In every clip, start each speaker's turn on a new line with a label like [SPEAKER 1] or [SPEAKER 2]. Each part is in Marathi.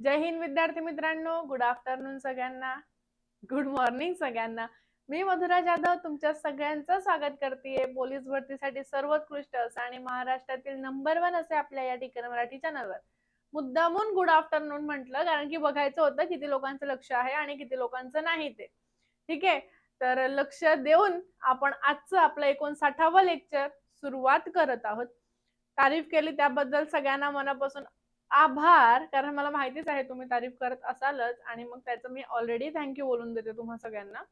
[SPEAKER 1] जय हिंद विद्यार्थी मित्रांनो. गुड आफ्टरनून सगळ्यांना. गुड मॉर्निंग सगळ्यांना. मी मधुरा जाधव तुमच्या सगळ्यांचं स्वागत करते पोलीस भरतीसाठी सर्वोत्कृष्ट असं आणि महाराष्ट्रातील नंबर वन असे आपल्या या ठिकाणी मराठी चॅनलवर मुद्दामून गुड आफ्टरनून म्हटलं कारण की बघायचं होतं किती लोकांचं लक्ष आहे आणि किती लोकांचं नाही ते. ठीक आहे? तर लक्ष देऊन आपण आजचं आपलं एकोणसाठावं लेक्चर सुरुवात करत आहोत. तारीफ केली त्याबद्दल सगळ्यांना मनापासून आभार कारण मला माहितीच आहे तुम्ही तारीफ करत असालच आणि मग त्याचं मी ऑलरेडी थँक्यू बोलून देते तुम्हा सगळ्यांना.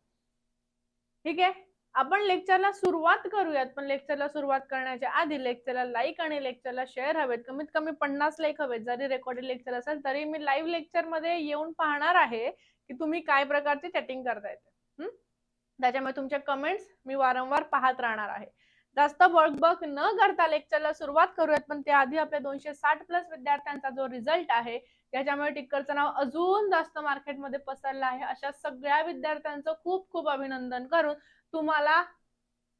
[SPEAKER 1] ठीक आहे? आपण लेक्चरला सुरुवात करूयात पण लेक्चरला सुरुवात करण्याच्या आधी लेक्चरला लाईक आणि लेक्चरला शेअर हवेत. कमीत कमी पन्नास लाईक हवेत. जरी रेकॉर्डेड लेक्चर असेल तरी मी लाईव्ह लेक्चरमध्ये येऊन पाहणार आहे की तुम्ही काय प्रकारची चॅटिंग करतायत हम्म? त्याच्यामुळे तुमच्या कमेंट्स मी वारंवार पाहत राहणार आहे. जास्त बळबक न करता लेक्चरला सुरुवात करूयात. पण त्याआधी आपल्या दोनशे साठ प्लस विद्यार्थ्यांचा जो रिझल्ट आहे त्याच्यामुळे टिक्करचं नाव अजून जास्त मार्केटमध्ये पसरलं आहे. अशा सगळ्या विद्यार्थ्यांचं खूप खूप अभिनंदन करून तुम्हाला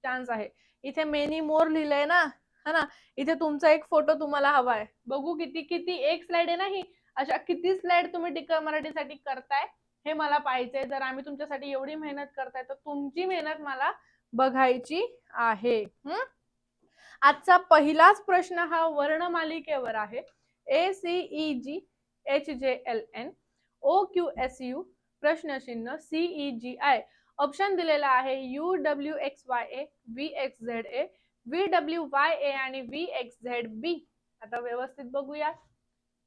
[SPEAKER 1] चान्स आहे. इथे मेनी मोर लिहिलंय ना? हा ना? इथे तुमचा एक फोटो तुम्हाला हवा आहे. बघू किती किती एक स्लाइड आहे ना ही? अशा किती स्लाइड तुम्ही टिक्कर मराठीसाठी करताय हे मला पाहिजे जर आम्ही तुमच्यासाठी एवढी मेहनत करताय तर तुमची मेहनत मला बघायची आहे. हम्म? आजचा पहिलाच प्रश्न हा वर्णमालिकेवर आहे. A C E G H J L N O Q S U प्रश्नचिन्ह C E G I option दिलेला आहे U W X Y A V X Z A V W Y A आणि व्ही एक्स झेड बी आता व्यवस्थित बघूया.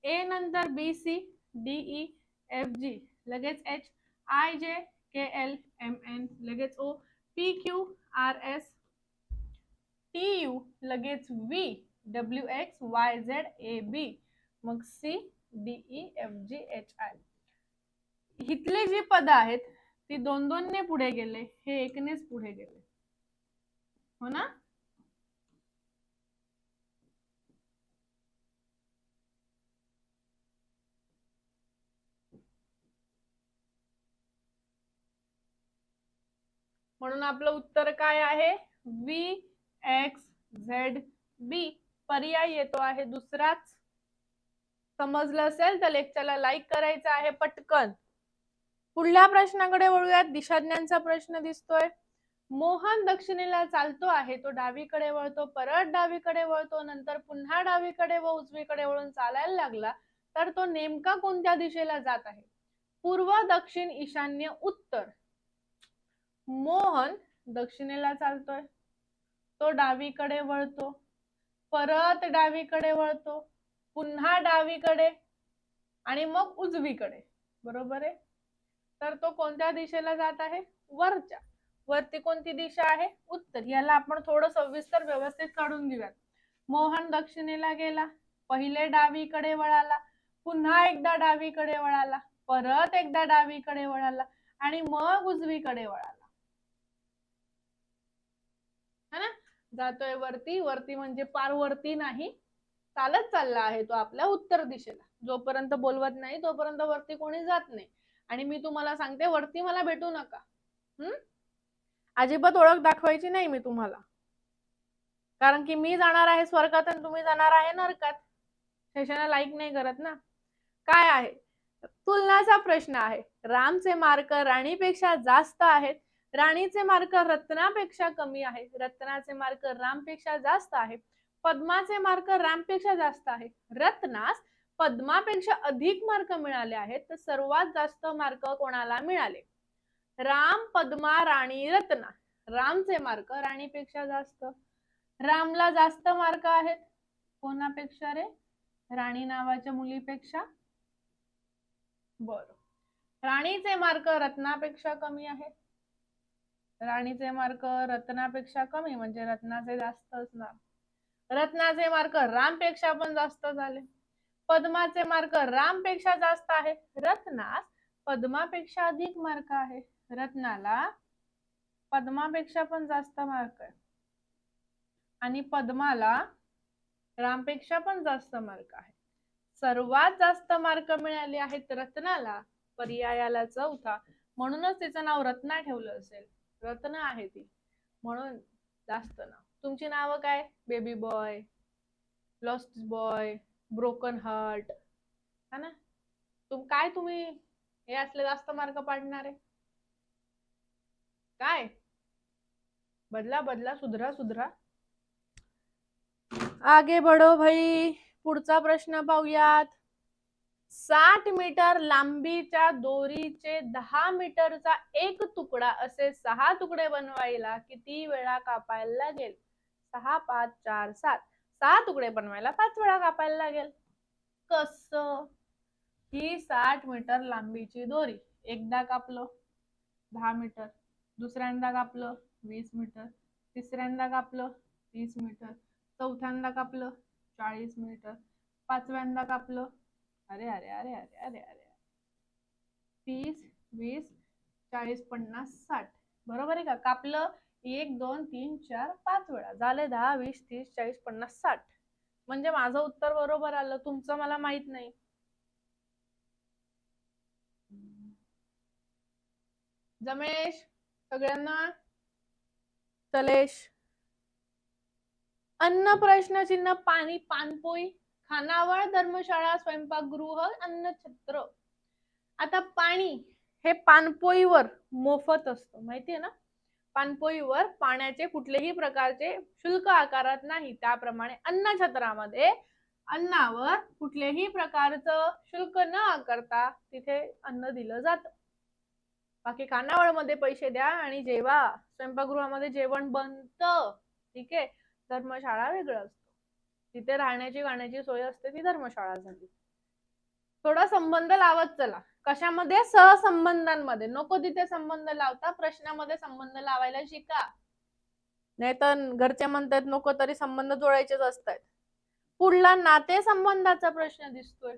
[SPEAKER 1] ए नंतर B C D E F G लगेच H I J K L M N लगेच O P Q R S T U लगेच V W X Y Z A B मग C D E F G H I इथले जी पद आहेत ती दोन दोनने पुढे गेले हे एकनेच पुढे गेले. हो ना? म्हणून आपलं उत्तर काय आहे? व्ही एक्स झेड बी पर्याय येतो आहे दुसराच. समजलं असेल तर लेक्चरला लाईक करायचं आहे पटकन. पुढल्या प्रश्नाकडे वळूयात. दिशाज्ञांचा प्रश्न दिसतोय. मोहन दक्षिणेला चालतो आहे. तो डावीकडे वळतो परत डावीकडे वळतो नंतर पुन्हा डावीकडे व उजवीकडे वळून चालायला लागला तर तो नेमका कोणत्या दिशेला जात आहे? पूर्व दक्षिण ईशान्य उत्तर. मोहन दक्षिणेला चालतोय. तो डावीकडे वळतो. परत डावीकडे वळतो. पुन्हा डावीकडे आणि मग उजवीकडे. बरोबर आहे? तर तो कोणत्या दिशेला जात आहे? वरच्या. वरती कोणती दिशा आहे? उत्तर. याला आपण थोडं सविस्तर व्यवस्थित काढून घेऊयात. मोहन दक्षिणेला गेला. पहिले डावीकडे वळाला. पुन्हा एकदा डावीकडे वळाला. परत एकदा डावीकडे वळाला आणि मग उजवीकडे वळाला. है ना? जातोय वरती वरती म्हणजे पार वरती नाही. चालत चालला आहे तो आपल्या उत्तर दिशेला. जोपर्यंत बोलवत नाही तोपर्यंत वरती कोणी जात नाही. आणि मी तुम्हाला सांगते वरती मला भेटू नका. हम्म अजिबात ओळख दाखवायची नाही मी तुम्हाला. कारण की मी जाणार आहे स्वर्गात आणि तुम्ही जाणार आहे नरकात. सेशनला लाईक नाही करत ना. काय आहे? तुलनाचा प्रश्न आहे. रामचे मार्क राणीपेक्षा जास्त आहेत. राणीचे मार्क रत्नापेक्षा कमी आहे रत्नाचे मार्क रामपेक्षा जास्त आहे पद्माचे मार्क रामपेक्षा जास्त आहे रत्नास पद्मापेक्षा अधिक मार्क मिळाले आहेत. तर सर्वात जास्त मार्क कोणाला मिळाले? राम पद्मा राणी रत्ना. रामचे मार्क राणीपेक्षा जास्त. रामला जास्त मार्क आहेत. कोणापेक्षा रे? राणी नावाच्या मुलीपेक्षा? बर. राणीचे मार्क रत्नापेक्षा कमी आहेत. राणीचे मार्क रत्नापेक्षा कमी म्हणजे रत्नाचे जास्त असणार. रत्नाचे मार्क रामपेक्षा पण जास्त झाले. पद्माचे मार्क रामपेक्षा जास्त आहे. रत्नास पद्मापेक्षा अधिक मार्क आहे. रत्नाला पद्मापेक्षा पण जास्त मार्क आहे. आणि पद्माला रामपेक्षा पण जास्त मार्क आहे. सर्वात जास्त मार्क मिळाले आहेत रत्नाला. पर्यायाला चौथा. म्हणूनच तिचं नाव रत्ना ठेवलं असेल. रत्न आहे ती. म्हणून जास्त नाव तुमची नावं काय? Baby boy lost boy broken heart है ना? तुम काय तुम्ही हे असले जास्त मार्क पाडणार? आहे काय? बदला बदला सुधरा सुधरा. आगे बडो भाई. पुढचा प्रश्न पाहूयात. साठ मीटर लांबीच्या दोरीचे दहा मीटरचा एक तुकडा असे सहा तुकडे बनवायला किती वेळा कापायला लागेल? सहा पाच चार सात. सहा तुकडे बनवायला पाच वेळा कापायला लागेल. कस? ही साठ मीटर लांबीची दोरी. एकदा कापलं दहा मीटर. दुसऱ्यांदा कापलं वीस मीटर. तिसऱ्यांदा कापलं तीस मीटर. चौथ्यांदा कापलं चाळीस मीटर. पाचव्यांदा कापलं अरे अरे अरे अरे अरे अरे. तीस वीस चाळीस पन्नास साठ. बरोबर आहे का? कापलं एक दोन तीन चार पाच वेळा. झाले दहा वीस तीस चाळीस पन्नास साठ. म्हणजे माझं उत्तर बरोबर आलं. तुमचं मला माहीत नाही. जमेश सगळ्यांना? तलेश. अन्न प्रश्न चिन्ह पाणी पानपोई. खानावळ धर्मशाळा स्वयंपाकगृह अन्नछत्र. आता पाणी हे पानपोईवर मोफत असतं माहितीये ना? पानपोईवर पाण्याचे कुठलेही प्रकारचे शुल्क आकारात नाही. त्याप्रमाणे अन्नछत्रामध्ये अन्नावर कुठल्याही प्रकारचं शुल्क न आकारता तिथे अन्न दिलं जातं. बाकी खानावळमध्ये पैसे द्या आणि जेवा. स्वयंपाकगृहामध्ये जेवण बनतं. ठीक? आहे धर्मशाळा वेगळं असतं. तिथे राहण्याची गाण्याची सोय असते ती धर्मशाळा झाली. थोडा संबंध लावत चला. कशामध्ये? सहसंबंधांमध्ये. नको तिथे संबंध लावता प्रश्नामध्ये संबंध लावायला शिका. नाही तर घरचे म्हणतात नको तरी संबंध जोडायचेच असतात. पुढला नाते संबंधाचा प्रश्न दिसतोय.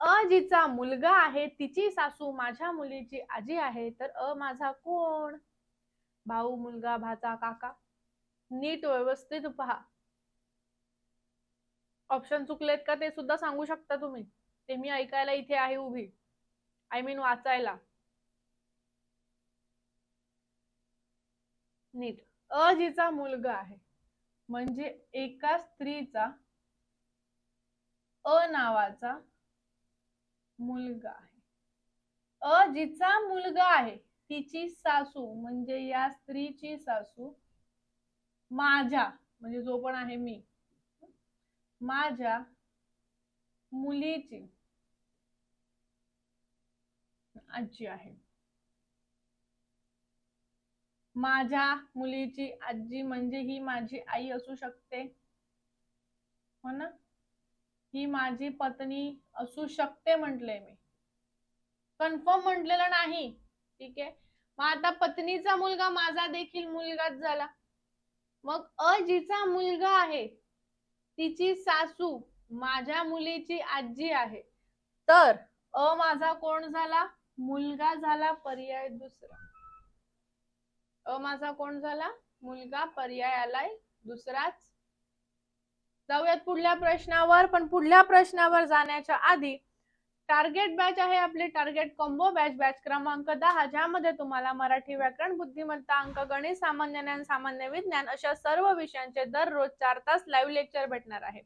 [SPEAKER 1] अ जिचा मुलगा आहे तिची सासू माझ्या मुलीची आजी आहे तर अ माझा कोण? भाऊ मुलगा भाचा काका. नीट व्यवस्थित पहा. ऑप्शन चुकलेत का ते सुद्धा सांगू शकता तुम्ही. ते मी ऐकायला इथे आहे उभी. आय मीन वाचायला. नीट. अ जिचा मुलगा आहे. म्हणजे एका स्त्रीचा अ नावाचा मुलगा आहे. अ जिचा मुलगा आहे. तिची सासू म्हणजे या स्त्रीची सासू माझ्या म्हणजे जो पण आहे मी. माझ्या मुलीची आजी आहे. माझ्या मुलीची आजी म्हणजे ही माझी आई असू शकते. हो ना? ही माझी पत्नी असू शकते म्हटले मी. कन्फर्म म्हटलेलं नाही. ठीक आहे? मग आता पत्नीचा मुलगा माझा देखील मुलगाच झाला. मग अ जिचा मुलगा आहे तिची सासू माझ्या मुलीची आजी आहे. तर? अ माझा कोण झाला? मुलगा झाला पर्याय दुसरा. अ माझा कोण झाला? मुलगा पर्याय आलाय दुसराच. जाऊयात पुढल्या प्रश्नावर पण पुढल्या प्रश्नावर जाण्याच्या आधी टार्गेट बॅच आहे आपली टार्गेट कॉम्बो बॅच बॅच क्रमांक दहा ज्यामध्ये तुम्हाला मराठी व्याकरण बुद्धिमत्ता अंक गणित सामान्य ज्ञान सामान्य विज्ञान अशा सर्व विषयांचे दररोज चार तास लाईव्ह लेक्चर भेटणार आहे.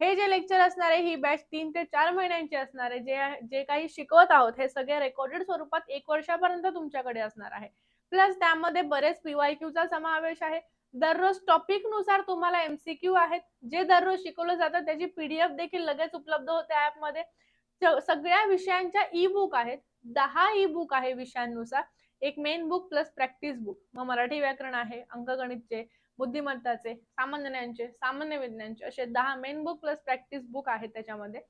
[SPEAKER 1] हे जे लेक्चर असणार आहे ही बॅच तीन ते चार महिन्यांची असणार आहे. जे जे काही शिकवत आहोत हे सगळे रेकॉर्डेड स्वरूपात एक वर्षापर्यंत तुमच्याकडे असणार आहे. प्लस त्यामध्ये बरेच पीवायक्यूचा समावेश आहे. दररोज टॉपिकनुसार तुम्हाला एमसीक्यू आहेत. जे दररोज शिकवलं जातं त्याची पीडीएफ देखील लगेच उपलब्ध होते ऍपमध्ये सगळ्या विषयांच्या ई बुक आहेत. दहा ई बुक आहे विषयांनुसार. एक main book plus practice book मग मराठी व्याकरण आहे अंकगणितचे बुद्धिमत्ताचे सामान्य ज्ञानचे सामान्य विज्ञानचे असे दहा main book plus practice book आहेत त्याच्यामध्ये.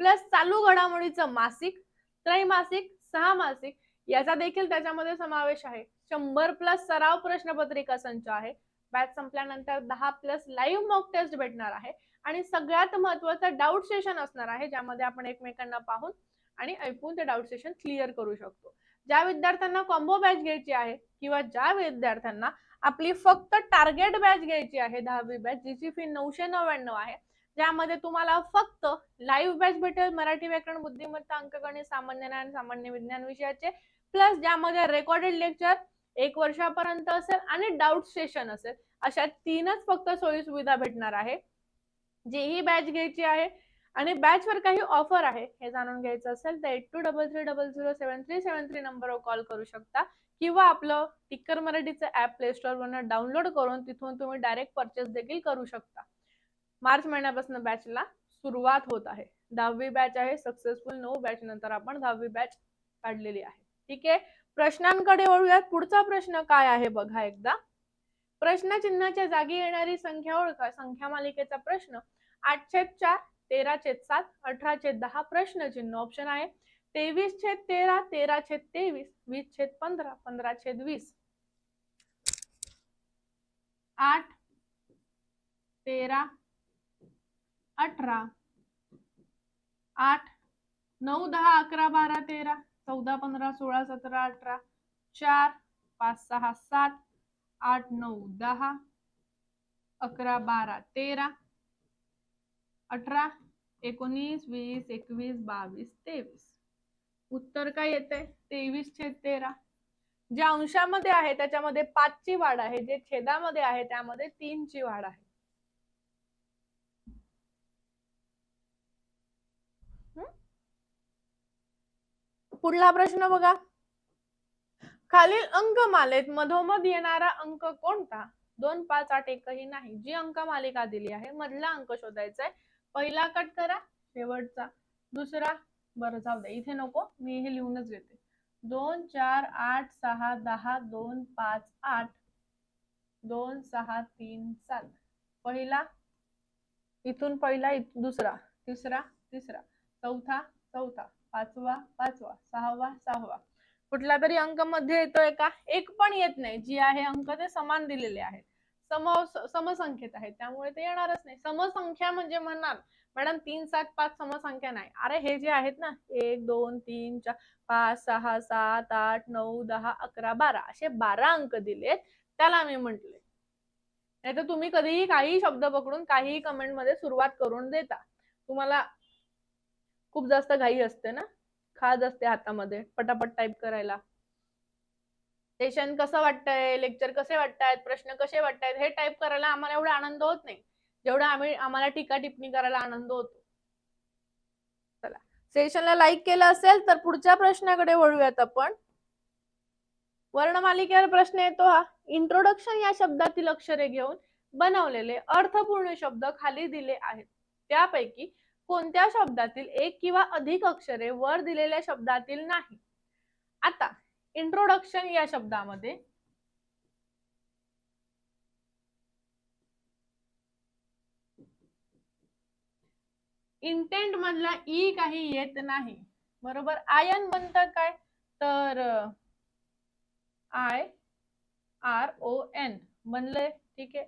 [SPEAKER 1] प्लस चालू घडामोडीचं मासिक त्रैमासिक सहा मासिक याचा देखील त्याच्यामध्ये समावेश आहे. शंभर प्लस सराव प्रश्नपत्रिका संच आहे. बॅच संपल्यानंतर दहा प्लस लाईव्ह मॉक टेस्ट भेटणार आहे. आणि सगळ्यात महत्वाचं डाऊट सेशन असणार आहे ज्यामध्ये आपण एकमेकांना पाहून आणि ऐकून ते डाऊट सेशन क्लिअर करू शकतो. ज्या विद्यार्थ्यांना कॉम्बो बॅच घ्यायची आहे किंवा ज्या विद्यार्थ्यांना आपली फक्त टार्गेट बॅच घ्यायची आहे दहावी बॅच जिची फी नऊशे नव्याण्णव आहे ज्यामध्ये तुम्हाला फक्त लाईव्ह बॅच भेटेल मराठी व्याकरण बुद्धिमत्ता अंकगणित सामान्य ज्ञान सामान्य विज्ञान विषयाचे प्लस ज्यामध्ये रेकॉर्डेड लेक्चर एक वर्षापर्यंत असेल आणि डाऊट सेशन असेल अशा तीनच फक्त सोयी सुविधा भेटणार आहे. जी ही बॅच घ्यायची आहे. आणि बॅच वर काही ऑफर आहे. हे जाणून घ्यायचं असेल तर eight two double three double zero seven three seven three नंबरवर कॉल करू शकता. किंवा आपलं टिक्कर मराठीचं ऍप प्ले स्टोर वरनं डाउनलोड करून तिथून तुम्ही डायरेक्ट परचेस देखील करू शकता. मार्च महिन्यापासून बॅचला सुरुवात होत आहे. दहावी बॅच आहे. सक्सेसफुल नऊ बॅच नंतर आपण दहावी बॅच काढलेली आहे. ठीक आहे? प्रश्नांकडे वळूयात. पुढचा प्रश्न काय आहे बघा एकदा. प्रश्न चिन्हाच्या जागी येणारी संख्या ओळखा. संख्या मालिकेचा प्रश्न. आठ छेद चार तेरा छेद सात अठरा छेद दहा प्रश्नचिन्ह ऑप्शन आहे. तेवीस छेद तेरा तेरा छेद तेवीस वीस छेद पंधरा पंधरा छेद वीस. आठ तेरा अठरा आठ नऊ दहा अकरा बारा तेरा चौदा पंधरा सोळा सतरा अठरा चार पाच सहा सात आठ नऊ दहा अकरा बारा तेरा अठरा एकोणीस वीस एकवीस बावीस तेवीस. उत्तर काय येते तेवीस छेद तेरा. ज्या अंशामध्ये आहे त्याच्यामध्ये पाचची वाढ आहे. जे छेदामध्ये आहे त्यामध्ये तीनची वाढ आहे. हम्म? पुढला प्रश्न बघा. खालील अंकमालेत मधोमध येणारा अंक कोणता? दोन पाच आठ एकही नाही. जी अंकमालिका दिली आहे मधला अंक शोधायचा आहे पहिला कट करा शेवटचा. दुसरा बरं जाऊ दे इथे नको मी हे लिहूनच घेते. दोन चार आठ सहा दहा दोन पाच आठ. दोन सहा तीन सात. पहिला इथून पहिला इथ- दुसरा तिसरा तिसरा. चौथा चौथा. पाचवा पाचवा. सहावा सहावा. कुठला तरी अंकमध्ये येतोय का? एक पण येत नाही. जी आहे अंक ते समान दिलेले आहेत. सम समसंख्येत आहेत. त्यामुळे ते येणारच नाही. समसंख्या म्हणजे म्हणाल मॅडम तीन सात पाच समसंख्या नाही. अरे हे जे आहेत ना एक दोन तीन चार पाच सहा सात आठ नऊ दहा अकरा बारा असे बारा अंक दिलेत. त्याला मी म्हंटले. नाही तर तुम्ही कधीही काही शब्द पकडून काहीही कमेंटमध्ये सुरुवात करून देता. तुम्हाला खूप जास्त घाई असते ना? खाज असते हातामध्ये. पटापट टाईप करायला. सेशन कसं वाटतंय? लेक्चर कसे वाटतायत प्रश्न कसे वाटतायत हे टाईप करायला आम्हाला एवढा आनंद होत नाही. जेवढा आम्ही आम्हाला टीका टिप्पणी करायला आनंद होतो. चला. सेशनला लाईक केलं असेल तर पुढच्या प्रश्नाकडे वळूयात आपण. वर्णमालिकेवर प्रश्न येतो हा. इंट्रोडक्शन या शब्दातील अक्षरे घेऊन बनवलेले अर्थपूर्ण शब्द खाली दिले आहेत. त्यापैकी कोणत्या शब्दातील एक किंवा अधिक अक्षरे वर दिलेल्या शब्दातील नाही. आता इंट्रोडक्शन या शब्दामध्ये. इंटेंट मधला ई काही येत नाही. बरोबर? आयन बनतं काय? तर आय आर ओ एन बनलंय ठीक आहे.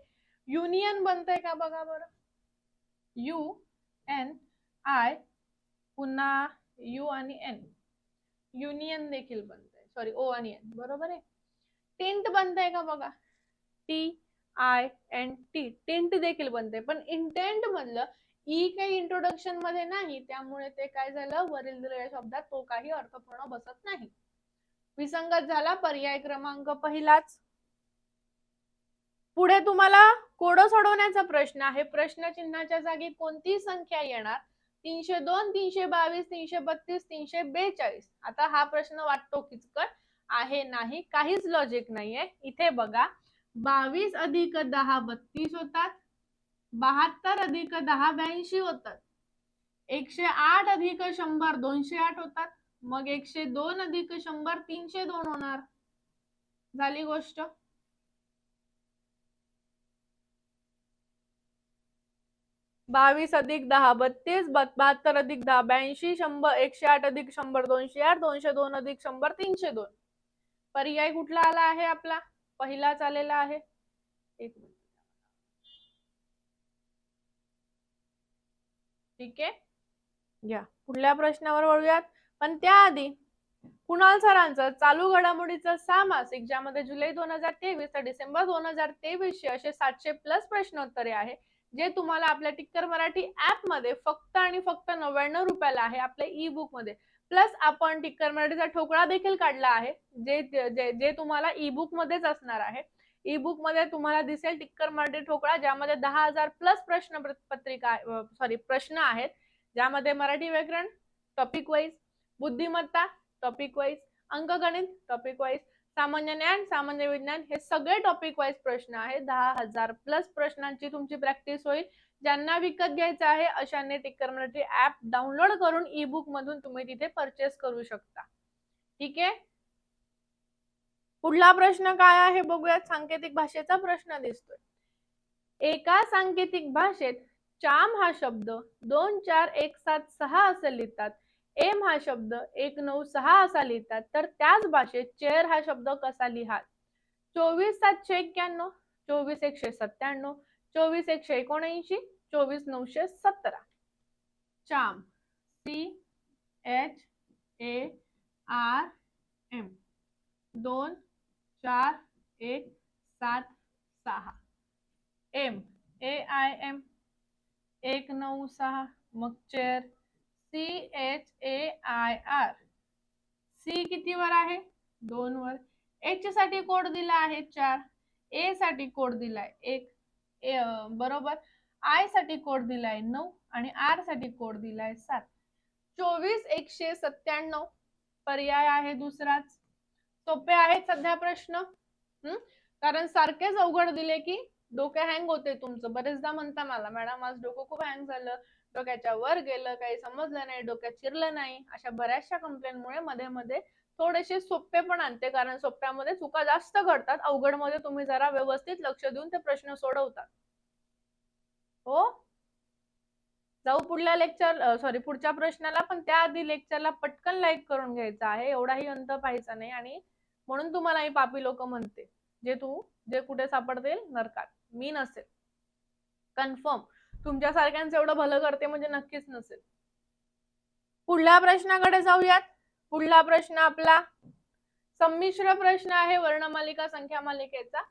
[SPEAKER 1] युनियन बनतंय का बघा बरं? यू एन आय पुन्हा यू आणि एन युनियन देखील बनतंय. सॉरी ओ आणि एन. बरोबर आहे? टिंट बनतंय का बघा? T I N T tint देखील बनते पण इंटेंट मधलं ई काही इंट्रोडक्शनमध्ये नाही त्यामुळे ते काय झालं? वरील दिलेल्या शब्दात तो काही अर्थपूर्ण बसत नाही. विसंगत झाला पर्याय क्रमांक पहिलाच. पुढे तुम्हाला कोड सोडवण्याचा प्रश्न आहे. प्रश्न चिन्हाच्या जागी कोणती संख्या येणार? तीनशे दोन तीनशे बावीस तीनशे बत्तीस तीनशे बेचाळीस. आता हा प्रश्न वाटतो किचकट आहे नाही काहीच लॉजिक नाहीये. इथे बघा बावीस अधिक दहा बत्तीस होतात. बहात्तर अधिक दहा ब्याऐंशी होतात. एकशे आठ अधिक शंभर दोनशे आठ होतात. मग एकशे दोन अधिक शंभर तीनशे दोन होणार. झाली गोष्ट. बावीस अधिक दहा बत्तीस बहात्तर अधिक दहा ब्याऐंशी शंभर एकशे आठ अधिक शंभर दोनशे आठ दोनशे दोन अधिक शंभर तीनशे दोन. पर्याय कुठला आला आहे आपला? पहिलाच आलेला आहे. एक ठीक आहे? या. पुढल्या प्रश्नावर वळूयात. पण त्याआधी कुणाल सरांचं चालू घडामोडीचं सामासिक ज्यामध्ये जुलै दोन हजार तेवीस ते डिसेंबर दोन हजार तेवीस चे असे सातशे प्लस प्रश्नोत्तरे आहे. जे तुम्हाला आपल्या टिक्कर मराठी ऍपमध्ये फक्त आणि फक्त नव्याण्णव रुपयाला आहे आपल्या ई बुकमध्ये. प्लस आपण टिक्कर मराठीचा ठोकळा देखील काढला आहे जे जे, जे तुम्हाला ई बुक मध्येच असणार आहे. ई बुकमध्ये तुम्हाला दिसेल टिक्कर मराठी ठोकळा ज्यामध्ये दहा हजार प्लस प्रश्न पत्रिका सॉरी प्रश्न आहेत. ज्यामध्ये मराठी व्याकरण टॉपिक वाईज बुद्धिमत्ता टॉपिक वाईज अंकगणित टॉपिक वाईज सामान्य ज्ञान सामान्य विज्ञान हे सगळे टॉपिक वाईज प्रश्न आहेत. दहा हजार प्लस प्रश्नांची तुमची प्रॅक्टिस होईल. ज्यांना विकत घ्यायचं आहे अशाने टिकर मराठी ऍप डाउनलोड करून ई बुक मधून तुम्ही तिथे परचेस करू शकता. ठीक आहे? पुढला प्रश्न काय आहे बघूयात. सांकेतिक भाषेचा प्रश्न दिसतोय. एका सांकेतिक भाषेत चाम हा शब्द दोन चार एक सात सहा असे लिहितात. एम हा शब्द एक नऊ सहा असा लिहितात. तर त्याच भाषेत चेअर हा शब्द कसा लिहाल? चोवीस सातशे एक्क्याण्णव चोवीस एकशे सत्त्याण्णव चोवीस एकशे एकोणऐंशी चोवीस नऊशे सतरा. Charm. C. H. A. R. M. दोन चार एक सात सहा. एम. ए. आय. एम. एक नऊ सहा मग chair. C H A I R C किती वर आहे? दोन वर. एच साठी कोड दिला आहे चार. ए साठी कोड दिलाय एक. ए बरोबर. आयसाठी कोड दिलाय नऊ आणि आरसाठी कोड दिलाय सात. चोवीस एकशे सत्त्याण्णव. पर्याय आहे दुसराच. सोपे आहेत सध्या प्रश्न. हम्म कारण सारखेच अवघड दिले की डोकं हँग होते तुमचं. बरेचदा म्हणता मला मॅडम आज डोकं खूप हँग झालं. डोक्याच्या वर गेलं काही समजलं नाही डोक्यात चिरलं नाही अशा बऱ्याचशा कंप्लेंटमुळे मध्ये मध्ये थोडेसे सोपे पण आणते. कारण सोप्यामध्ये चुका जास्त घडतात. अवघडमध्ये तुम्ही जरा व्यवस्थित लक्ष देऊन ते प्रश्न सोडवतात. हो? जाऊ पुढल्या लेक्चर सॉरी पुढच्या प्रश्नाला पण त्याआधी लेक्चरला पटकन लाईक करून घ्यायचा आहे. एवढाही अंत पाहायचा नाही. आणि म्हणून तुम्हाला मी पापी लोक म्हणते. जे तू जे कुठे सापडतील नरकात. मी नसेल. कन्फर्म तुमच्या सारख्यांचं एवढं भलं करते म्हणजे नक्कीच नसेल. पुढल्या प्रश्नाकडे जाऊयात. पुढला प्रश्न आपला संमिश्र प्रश्न आहे वर्णमालिका संख्या मालिकेचा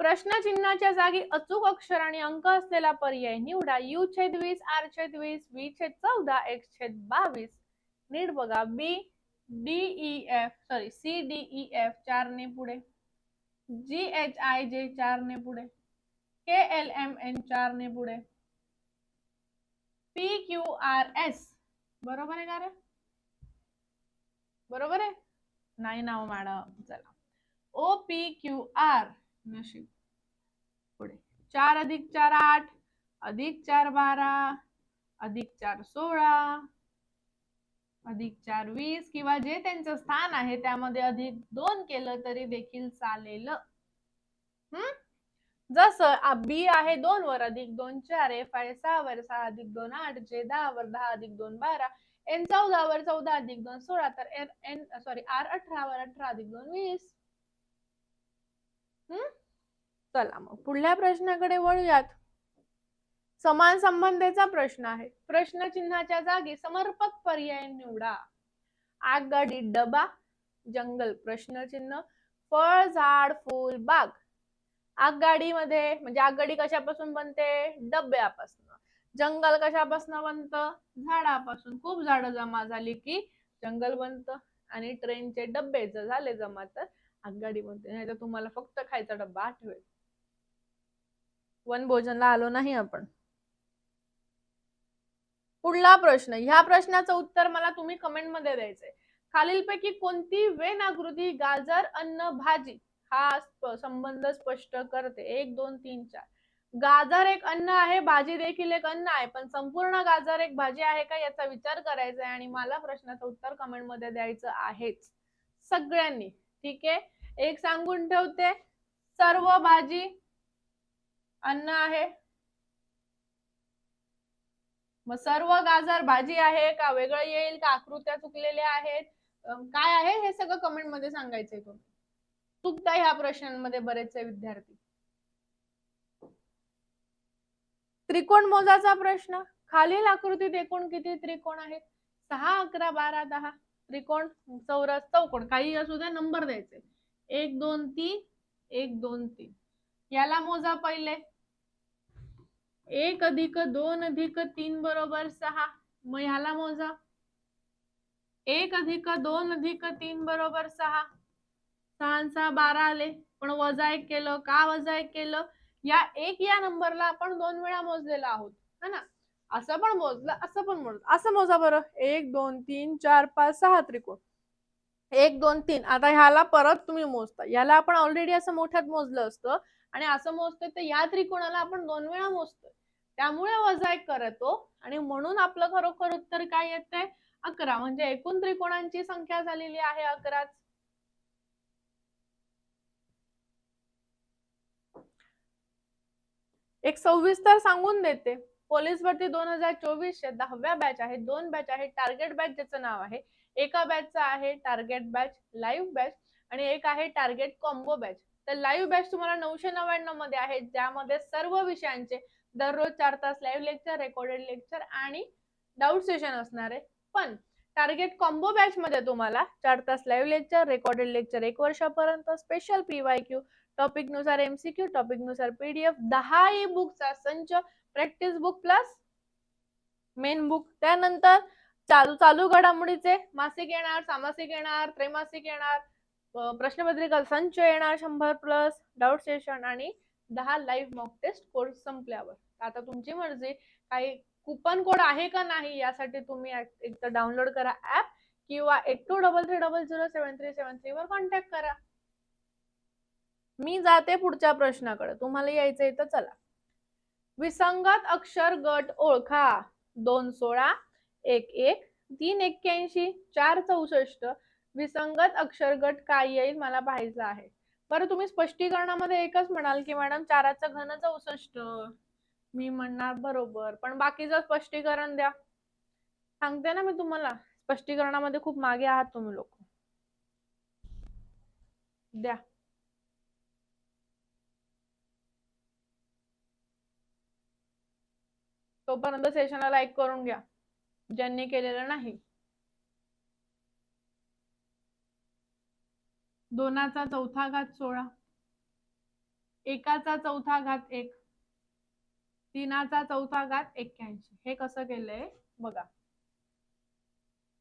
[SPEAKER 1] प्रश्न चिन्हाच्या जागी अचूक अक्षर आणि अंक असलेला पर्याय निवडा. यू छेद वीस आर छेद वीस वी छेद चौदा एक्स छेद बावीस. नीट बघा. B D E F sorry C D E F चार ने पुढे. जी एच आय जे चार ने पुढे. के एल एम एन चार ने पुढे. पी क्यू आर एस बरोबर आहे का रे? बरोबर आहे? नाही नाव हो मॅडम चला. ओ पी क्यू आर नशीब. पुढे. चार अधिक चार आठ अधिक चार बारा अधिक चार सोळा अधिक चार वीस किंवा जे त्यांचं स्थान आहे त्यामध्ये अधिक दोन केलं तरी देखील चालेल. हम्म जसं बी आहे दोन वर अधिक दोन चार एफ आहे सहा वर सहा अधिक दोन आठ जे दहा वर दहा अधिक दोन बारा एन चौदा वर चौदा अधिक दोन सोळा तर एन एन सॉरी आर अठरा वर अठरा अधिक दोन वीस. हम्म चला मग पुढल्या प्रश्नाकडे वळूयात. समान संबंधेचा प्रश्न आहे. प्रश्न चिन्हाच्या जागी समर्पक पर्याय निवडा. आगगाडी डबा जंगल प्रश्नचिन्ह फळ झाड फूल बाग. आगगाडीमध्ये म्हणजे आगगाडी कशापासून बनते? डब्यापासून. जंगल कशापासून बनतं? झाडापासून. खूप झाडं जमा झाली की जंगल बनतं आणि ट्रेनचे डब्बे जर झाले जमा तर आगगाडी बनते नाही तर तुम्हाला फक्त खायचा डब्बा आठवेल. वन भोजनला आलो नाही आपण. पुढला प्रश्न. ह्या प्रश्नाचं उत्तर मला तुम्ही कमेंटमध्ये द्यायचंय. खालीलपैकी कोणती वेन आकृती गाजर अन्न भाजी हा संबंध स्पष्ट करते. एक दोन तीन चार. गाजर एक अन्न आहे भाजी देखील एक अन्न आहे पण संपूर्ण गाजर एक भाजी आहे का याचा विचार करायचा आहे आणि मला प्रश्नाचं उत्तर कमेंटमध्ये द्यायचं आहेच. सगळ्यांनी. ठीक आहे? एक सांगून ठेवते. सर्व भाजी अन्न आहे. मग सर्व गाजर भाजी आहे का? वेगळं येईल का? आकृत्या चुकलेल्या आहेत. काय आहे? हे सगळं कमेंटमध्ये सांगायचंय तुम्ही. चुकता ह्या प्रश्नांमध्ये बरेचसे विद्यार्थी. त्रिकोण मोजाचा प्रश्न. खालील आकृतीत एकूण किती त्रिकोण आहेत? सहा अकरा बारा दहा. त्रिकोण चौरस चौकोन काही असू द्या नंबर द्यायचे. एक दोन तीन. एक दोन तीन. याला मोजा पहिले. एक अधिक दोन अधिक तीन बरोबर सहा. मग ह्याला मोजा. एक अधिक दोन अधिक तीन बरोबर सहा. सहा सहा बारा आले पण वजा एक केलं का वजा एक केलं? या एक या नंबरला आपण दोन वेळा मोजलेला आहोत है ना? असं पण मोजलं असं पण मोजलं. असं मोजा बरं. एक दोन तीन चार पाच सहा त्रिकोण. एक दोन तीन. आता ह्याला परत तुम्ही मोजता. याला आपण ऑलरेडी असं मोठ्यात मोजलं असतं आणि असं मोजतोय तर या त्रिकोणाला आपण दोन वेळा मोजतोय. त्यामुळे वजा एक करतो आणि म्हणून आपलं खरोखर उत्तर काय येत आहे अकरा. म्हणजे एकूण त्रिकोणांची संख्या झालेली आहे अकराच. एक सविस्तर सांगून देते. पोलीस भरती दोन हजार चोवीसशे दहाव्या बॅच आहे. दोन बॅच आहे. टार्गेट बॅच ज्याचं नाव आहे. एका बॅचचं आहे टार्गेट बॅच लाईव्ह बॅच आणि एक आहे टार्गेट कॉम्बो बॅच तर लाईव्ह बॅच तुम्हाला नऊशे नव्याण्णवमध्ये आहे. ज्यामध्ये सर्व विषयांचे दररोज चार तास लाईव्ह लेक्चर रेकॉर्डेड लेक्चर आणि डाऊट सेशन असणार आहे. पण टार्गेट कॉम्बो बॅच मध्ये तुम्हाला चार तास लाईव्ह लेक्चर रेकॉर्डेड लेक्चर एक वर्षापर्यंत स्पेशल पीवाय क्यू टॉपिकनुसार एमसीक्यू टॉपिकनुसार पीडीएफ दहा ई बुकचा संच practice book plus main book त्यानंतर चालू चालू घडामोडीचे मासिक येणार सामासिक येणार त्रैमासिक येणार प्रश्नपत्रिका संच येणार शंभर प्लस डाऊट सेशन आणि दहा लाईव्ह मॉक टेस्ट कोर्स संपल्यावर. आता तुमची मर्जी काही कुपन कोड आहे का नाही यासाठी तुम्ही एकतर डाउनलोड करा ऍप किंवा eight two double three double zero seven three seven three वर कॉन्टॅक्ट करा. मी जाते पुढच्या प्रश्नाकडे. तुम्हाला यायचंय तर चला. विसंगत अक्षर गट ओळखा. दोन सोळा एक एक तीन एक्क्याऐंशी चार चौसष्ट. विसंगत अक्षर गट काय येईल मला पाहायचं आहे. बरं तुम्ही स्पष्टीकरणामध्ये एकच म्हणाल की मॅडम चाराचा घन चौसष्ट. मी म्हणणार बरोबर पण बाकीचं स्पष्टीकरण द्या. सांगते ना मी तुम्हाला. स्पष्टीकरणामध्ये खूप मागे आहात तुम्ही लोक. द्या. तोपर्यंत सेशनला लाईक करून घ्या. ज्यांनी केलेलं नाही. दोनाचा चौथा घात सोळा. एकाचा चौथा घात एक. तीनाचा चौथा घात एक्क्याऐंशी. हे कसं केलंय? बघा.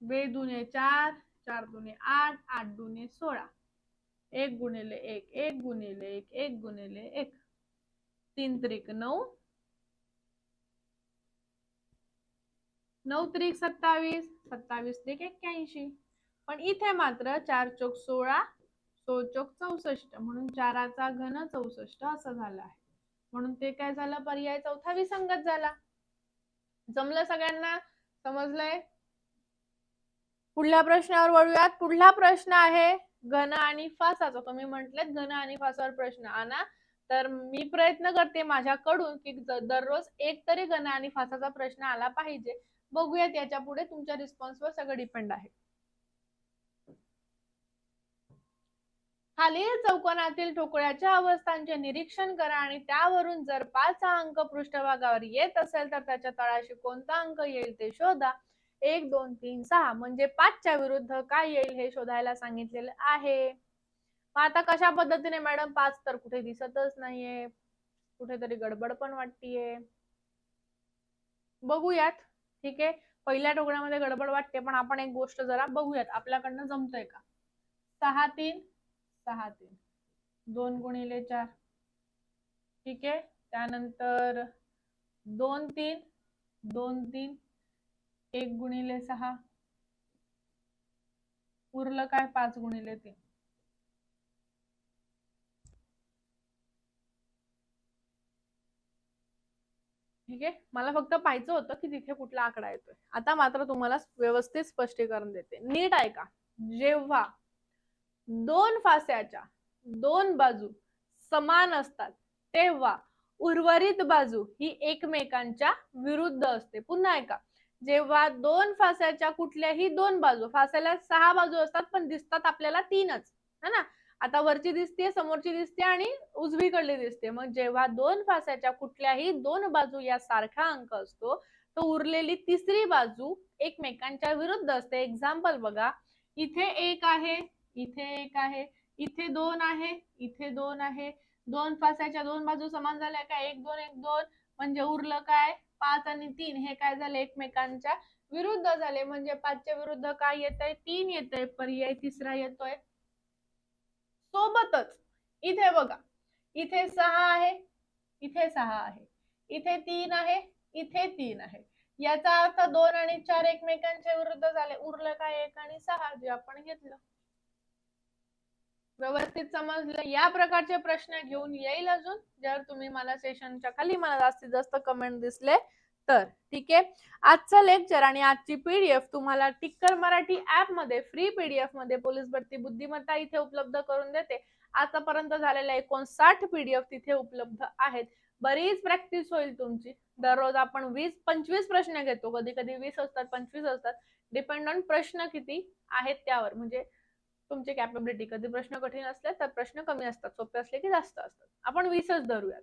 [SPEAKER 1] वे दुने चार चार दुने आठ आठ दुने सोळा. एक गुणिले एक एक गुणिले एक एक गुणिले एक. तीन त्रिक नऊ नऊ त्रिक सत्तावीस सत्तावीस त्रिक एक्क्याऐंशी. पण इथे मात्र चार चोक सोळा सो चोक चौसष्ट म्हणून चाराचा घन चौसष्ट असं झालं आहे. म्हणून ते काय झालं? पर्याय चौथा विसंगत झाला. जमलं सगळ्यांना? समजलंय? पुढल्या प्रश्नावर वळूयात. पुढला प्रश्न आहे घन आणि फासाचा. तुम्ही म्हटलेत घन आणि फासावर प्रश्न. आणा तर मी प्रयत्न करते माझ्याकडून की दररोज एक तरी घन आणि फासाचा प्रश्न आला पाहिजे. बघूयात याच्यापुढे तुमच्या रिस्पॉन्सवर सगळं डिपेंड आहे. खालील चौकोनातील ठोकळ्याच्या अवस्थांचे निरीक्षण करा आणि त्यावरून जर पाच अंक पृष्ठभागावर येत असेल तर त्याच्या तळाशी कोणता अंक येईल ते शोधा. एक दोन तीन सहा. म्हणजे पाचच्या विरुद्ध काय येईल हे शोधायला सांगितलेलं आहे. आता कशा पद्धतीने मॅडम पाच तर कुठे दिसतच नाहीये. कुठेतरी गडबड पण वाटतीये. बघूयात. ठीक आहे? पहिल्या टोकड्यामध्ये गडबड वाटते पण आपण एक गोष्ट जरा बघूयात. आपल्याकडनं जमतंय का? सहा तीन सहा तीन. दोन गुणिले चार. ठीक आहे? त्यानंतर दोन तीन दोन तीन. एक गुणिले सहा. उरलं काय? पाच गुणिले तीन. ठीक आहे? मला फक्त पाहायचं होतं की तिथे कुठला आकडा येतोय. आता मात्र तुम्हाला व्यवस्थित स्पष्टीकरण देते. नीट ऐका. जेव्हा दोन फास्याच्या दोन बाजू समान असतात तेव्हा उर्वरित बाजू ही एकमेकांच्या विरुद्ध असते. पुन्हा ऐका. जेव्हा दोन फास्याच्या कुठल्याही दोन बाजू फास्याला सहा बाजू असतात पण दिसतात आपल्याला तीनच. है ना? आता वरची दिसते समोरची दिसते आणि उजवीकडली दिसते मग जेव्हा दोन फासाच्या कुठल्याही दोन बाजू या सारखा अंक असतो तर उरलेली तिसरी बाजू एकमेकांच्या विरुद्ध असते. एक्झाम्पल बघा. इथे एक आहे इथे एक आहे इथे दोन आहे इथे दोन आहे. दोन फास्याच्या दोन बाजू समान झाल्या का एक दोन एक दोन. म्हणजे उरलं काय? पाच आणि तीन. हे काय झाले? एकमेकांच्या विरुद्ध झाले. म्हणजे पाचच्या विरुद्ध काय येत आहे तीन येत आहे पर्याय तिसरा येतोय. सोबतच. इथे बघा. इथे सहा आहे. इथे सहा आहे. इथे तीन आहे. इथे तीन आहे. याचा अर्थ दोन आणि चार एकमेकांच्या विरुद्ध झाले. उरलं काय एक आणि सहा जे आपण घेतलं. व्यवस्थित समजलं. या प्रकारचे प्रश्न घेऊन येईल अजून. जर तुम्ही मला सेशनच्या खाली मला जास्तीत जास्त कमेंट दिसले तर ठीक आहे? आजचं लेक्चर आणि आजची पीडीएफ तुम्हाला टिक्कर मराठी ऍपमध्ये फ्री पीडीएफमध्ये पोलीस भरती बुद्धिमत्ता इथे उपलब्ध करून देते. आतापर्यंत झालेल्या एकोणसाठ पीडीएफ तिथे उपलब्ध आहेत. बरीच प्रॅक्टिस होईल तुमची. दररोज आपण वीस पंचवीस प्रश्न घेतो. कधी कधी वीस असतात पंचवीस असतात. डिपेंड ऑन प्रश्न किती आहेत त्यावर. म्हणजे तुमची कॅपेबिलिटी कधी प्रश्न कठीण असले तर प्रश्न कमी असतात. सोपे असले की जास्त असतात. आपण वीसच धरूयात.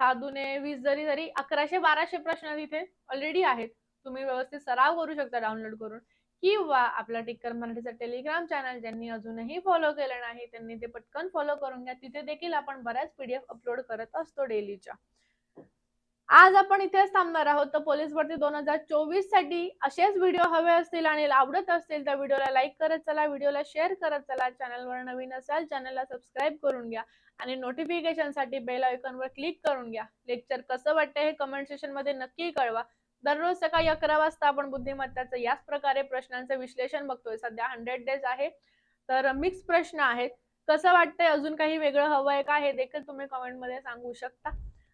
[SPEAKER 1] साधूने वीस जरी जरी अकराशे बाराशे प्रश्न तिथे ऑलरेडी आहेत. तुम्ही व्यवस्थित सराव करू शकता डाउनलोड करून. किंवा आपला टिक्कर मराठीचा टेलिग्राम चॅनल ज्यांनी अजूनही फॉलो केलं नाही त्यांनी ते पटकन फॉलो करून घ्या. तिथे देखील आपण बऱ्याच पीडीएफ अपलोड करत असतो डेलीच्या आज आपण इथेच थांबणार आहोत. तर पोलीस भरती दोन हजार चोवीससाठी असेच व्हिडिओ हवे असतील आणि आवडत असतील तर व्हिडिओला लाईक करत चला. व्हिडिओला शेअर करत चला. चॅनलवर नवीन असाल चॅनलला सबस्क्राईब करून घ्या. आणि नोटिफिकेशनसाठी बेल आयकॉनवर क्लिक करून घ्या. लेक्चर कसं वाटतंय हे कमेंट सेक्शनमध्ये नक्की कळवा. दररोज सकाळी अकरा वाजता आपण बुद्धिमत्ताचं याच प्रकारे प्रश्नांचं विश्लेषण बघतोय. सध्या हंड्रेड डेज आहे. तर मिक्स प्रश्न आहेत. कसं वाटतंय? अजून काही वेगळं हवंय का? हे देखील तुम्ही कमेंटमध्ये सांगू शकता.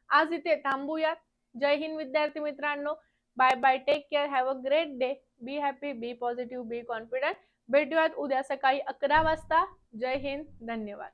[SPEAKER 1] आज इथे थांबूयात. जय हिंद विद्यार्थी मित्रांनो. Bye bye take care have a great day be happy be positive be confident भेटूयात उद्या सकाळी अकरा वाजता. जय हिंद. धन्यवाद.